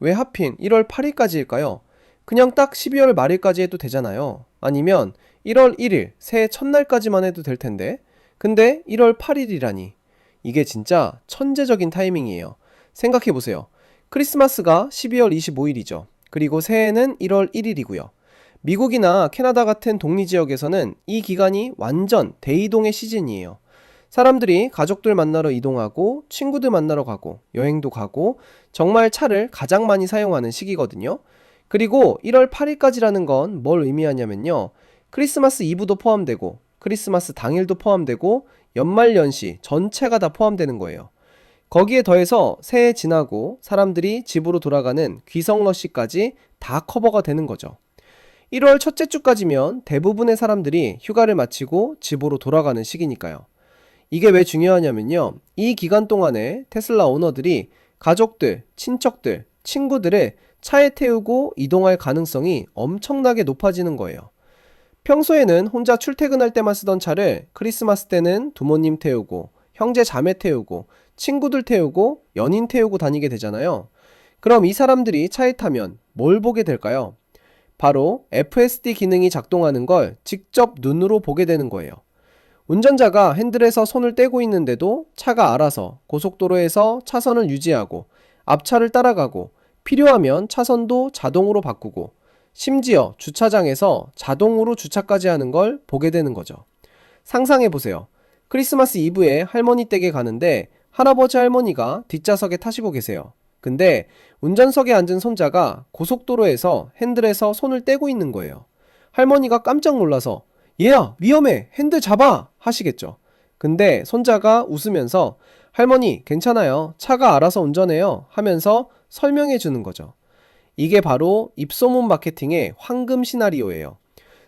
왜 하필 1월 8일까지일까요? 그냥 딱 12월 말일까지 해도 되잖아요. 아니면 1월 1일 새해 첫날까지만 해도 될 텐데. 근데 1월 8일이라니. 이게 진짜 천재적인 타이밍이에요. 생각해 보세요. 크리스마스가 12월 25일이죠. 그리고 새해는 1월 1일이고요. 미국이나 캐나다 같은 독리 지역에서는 이 기간이 완전 대이동의 시즌이에요. 사람들이 가족들 만나러 이동하고 친구들 만나러 가고 여행도 가고 정말 차를 가장 많이 사용하는 시기거든요. 그리고 1월 8일까지라는 건 뭘 의미하냐면요. 크리스마스 이브도 포함되고 크리스마스 당일도 포함되고 연말 연시 전체가 다 포함되는 거예요. 거기에 더해서 새해 지나고 사람들이 집으로 돌아가는 귀성 러시까지 다 커버가 되는 거죠. 1월 첫째 주까지면 대부분의 사람들이 휴가를 마치고 집으로 돌아가는 시기니까요. 이게 왜 중요하냐면요. 이 기간 동안에 테슬라 오너들이 가족들, 친척들, 친구들을 차에 태우고 이동할 가능성이 엄청나게 높아지는 거예요. 평소에는 혼자 출퇴근할 때만 쓰던 차를 크리스마스 때는 부모님 태우고, 형제 자매 태우고, 친구들 태우고, 연인 태우고 다니게 되잖아요. 그럼 이 사람들이 차에 타면 뭘 보게 될까요? 바로 FSD 기능이 작동하는 걸 직접 눈으로 보게 되는 거예요. 운전자가 핸들에서 손을 떼고 있는데도 차가 알아서 고속도로에서 차선을 유지하고 앞차를 따라가고 필요하면 차선도 자동으로 바꾸고 심지어 주차장에서 자동으로 주차까지 하는 걸 보게 되는 거죠. 상상해 보세요. 크리스마스 이브에 할머니 댁에 가는데 할아버지 할머니가 뒷좌석에 타시고 계세요. 근데 운전석에 앉은 손자가 고속도로에서 핸들에서 손을 떼고 있는 거예요. 할머니가 깜짝 놀라서 얘야 위험해 핸들 잡아 하시겠죠. 근데 손자가 웃으면서 할머니 괜찮아요 차가 알아서 운전해요 하면서 설명해 주는 거죠. 이게 바로 입소문 마케팅의 황금 시나리오예요.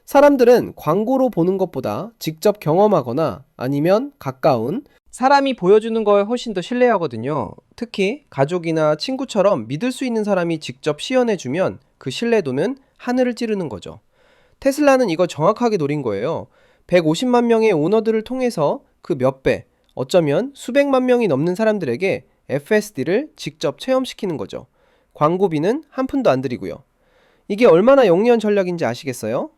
사람들은 광고로 보는 것보다 직접 경험하거나 아니면 가까운 사람이 보여주는 거에 훨씬 더 신뢰하거든요. 특히 가족이나 친구처럼 믿을 수 있는 사람이 직접 시연해주면 그 신뢰도는 하늘을 찌르는 거죠. 테슬라는 이거 정확하게 노린 거예요. 150만 명의 오너들을 통해서 그 몇 배, 어쩌면 수백만 명이 넘는 사람들에게 FSD를 직접 체험시키는 거죠. 광고비는 한 푼도 안 들이고요. 이게 얼마나 영리한 전략인지 아시겠어요?